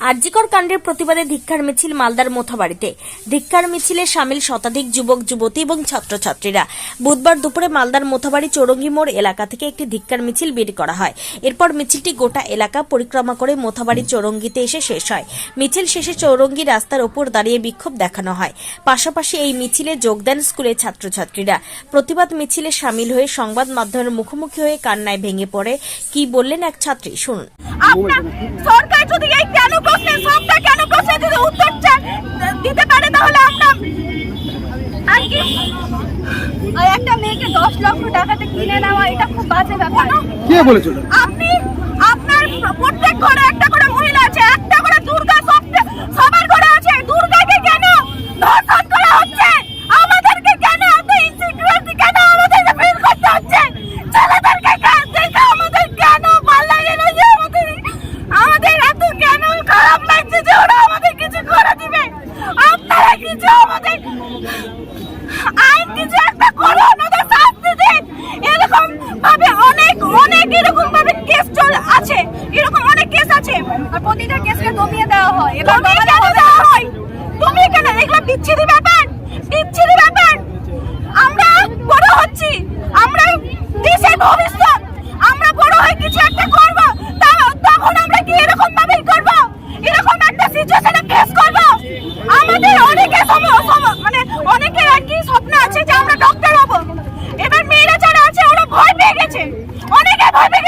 আরজিকর কাণ্ডের প্রতিবাদে ধিক্ষার মিছিল মালদার মোথাবাড়িতে। ধিক্ষার মিছিলে সামিল শতাধিক যুবক, যুবতী এবং ছাত্রছাত্রীরা। বুধবার দুপুরে মালদার মোথাবাড়ি চৌরঙ্গি মোড় এলাকা থেকে একটি ধিক্ষার মিছিল বের করা হয়। এরপর মিছিলটি গোটা এলাকা পরিক্রমা করে মোথাবাড়ি চৌরঙ্গিতে এসে শেষ হয়। মিছিল শেষে চৌরঙ্গি রাস্তার ওপর দাঁড়িয়ে বিক্ষোভ দেখানো হয়। পাশাপাশি এই মিছিলে যোগ দেন স্কুলের ছাত্রছাত্রীরা। প্রতিবাদ মিছিলে সামিল হয়ে সংবাদ মাধ্যমের মুখোমুখি হয়ে কান্নায় ভেঙে পড়ে। কি বললেন এক ছাত্রী? শুনুন। সরকার যদি এই কেন প্রশ্নের সবটা কেন প্রশ্নের যদি উত্তর চা- দিতে পারে তাহলে আমরা আর কি আর মেয়েকে দশ লক্ষ টাকাতে কিনে নেওয়া এটা খুব বাজে ব্যাপার। কে বলেছিল? আপনি আপনার প্রত্যেক ঘরে একটা করে মহিলা আছে একটা করে দুর্গা সবার ঘরে আছে। দুর্গাকে কেন ধর্ষণ করা হচ্ছে? আমাদেরকে কেন এত ইনসিকিউরিটি কেন আমাদেরকে ফিল করতে হচ্ছে? ছেলেদেরকে দেখে আমাদের কেন ভালো লাগে না যে আমাদের আমাদের এত কেন খারাপ লাগছে যে ওরা আমাদের কিছু করে দিবে? আপনারা কিছু আমাদের আইন কিছু একটা করুন ওদের শাস্তি দিন এরকম ভাবে অনেক অনেক এরকম ভাবে কেস চল আছে এরকম অনেক কেস আছে আর প্রতিটা কেসকে দমিয়ে দেওয়া হয়। এবার দেওয়া হয়? তুমি কেন? এগুলো বিচ্ছিরি ব্যাপার। বিচ্ছিরি ব্যাপার। আমরা বড় হচ্ছি। আমরা দেশের ভবিষ্যৎ। আমরা বড় হয়ে কিছু একটা করব। তখন আমরা কি এরকম ভাবেই করব? এরকম একটা সিচুয়েশনে ফেস করব? আমাদের অনেকে মানে অনেকের আর কি স্বপ্ন আছে যে আমরা ডক্টর হব। এবার মেয়েরা যারা আছে ওরা ভয় পেয়ে গেছে। অনেকে ভয় পেয়ে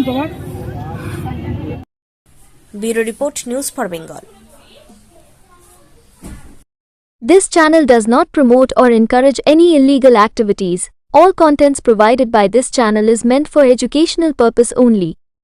তোমার bureau report news for Bengal This channel does not promote or encourage any illegal activities. All contents provided by this channel is meant for educational purpose only.